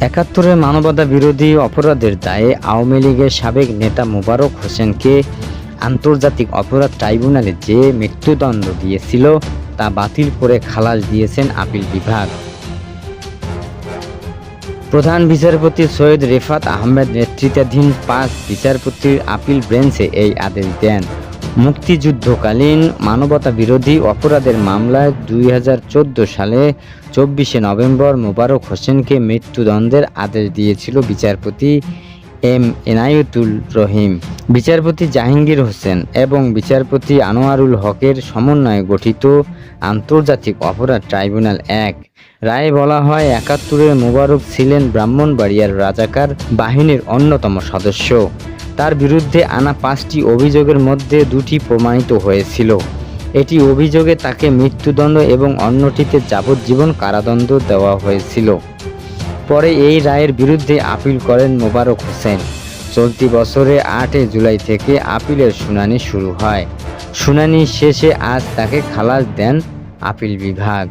একাত্তরে মানবতা বিরোধী অপরাধের দায়ে আওয়ামী লীগের সাবেক নেতা মোবারক হোসেনকে আন্তর্জাতিক অপরাধ ট্রাইব্যুনালে যে মৃত্যুদণ্ড দিয়েছিল তা বাতিল করে খালাস দিয়েছেন আপিল বিভাগ। প্রধান বিচারপতি সৈয়দ রেফাত আহমেদ নেতৃত্বাধীন পাঁচ বিচারপতির আপিল বেঞ্চে এই আদেশ দেন। মুক্তিযুদ্ধকালীন মানবতা বিরোধী অপরাধের মামলায় দুই হাজার চোদ্দ সালে চব্বিশে নভেম্বর মোবারক হোসেনকে মৃত্যুদণ্ডের আদেশ দিয়েছিল বিচারপতি এম এনায়েতুল রহিম। বিচারপতি জাহাঙ্গীর হোসেন এবং বিচারপতি আনোয়ারুল হকের সমন্বয়ে গঠিত আন্তর্জাতিক অপরাধ ট্রাইব্যুনাল এক। রায়ে বলা হয়, একাত্তরের মোবারক ছিলেন ব্রাহ্মণবাড়িয়ার রাজাকার বাহিনীর অন্যতম সদস্য। তার বিরুদ্ধে আনা পাঁচটি অভিযোগের মধ্যে দুটি প্রমাণিত হয়েছিল। এটি অভিযোগে তাকে মৃত্যুদণ্ড এবং অন্যটিতে যাবজ্জীবন কারাদণ্ড দেওয়া হয়েছিল। পরে এই রায়ের বিরুদ্ধে আপিল করেন মোবারক হোসেন। চলতি বছরে আটই জুলাই থেকে আপিলের শুনানি শুরু হয়। শুনানি শেষে আজ তাকে খালাস দেন আপিল বিভাগ।